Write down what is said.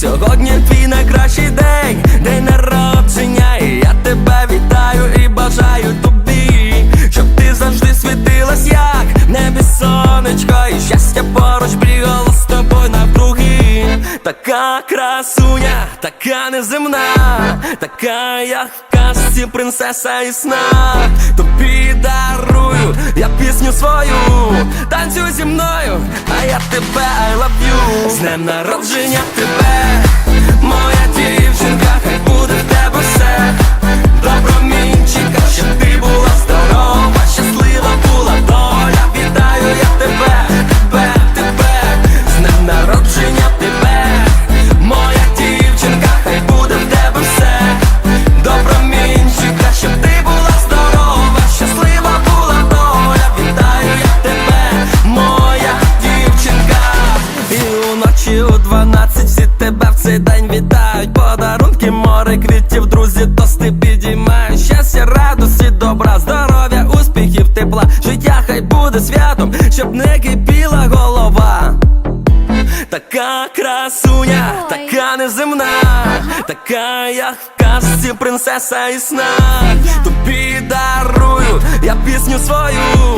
Сьогодні твій найкращий день, день народження, і я тебе вітаю і бажаю тобі, щоб ти завжди світилась, як небі сонечко, і щастя поруч бігало з тобою навкруги. Така красуня, така неземна, така як в казці принцеса і сна. Тобі З днем народження тебе, моя дівчинка, хай буде в тебе все. Добромінчика, щоб ти була здорова, щаслива була доля. Вітаю я тебе, І у 12 всі тебе в цей день вітають. Подарунки, море квітів, друзі, тости підіймають. Щастя, радості, добра, здоров'я, успіхів, тепла. Життя хай буде святом, щоб не кипіла голова. Така красуня, така неземна, така як в казці принцеса і сна. Тобі дарую я пісню свою,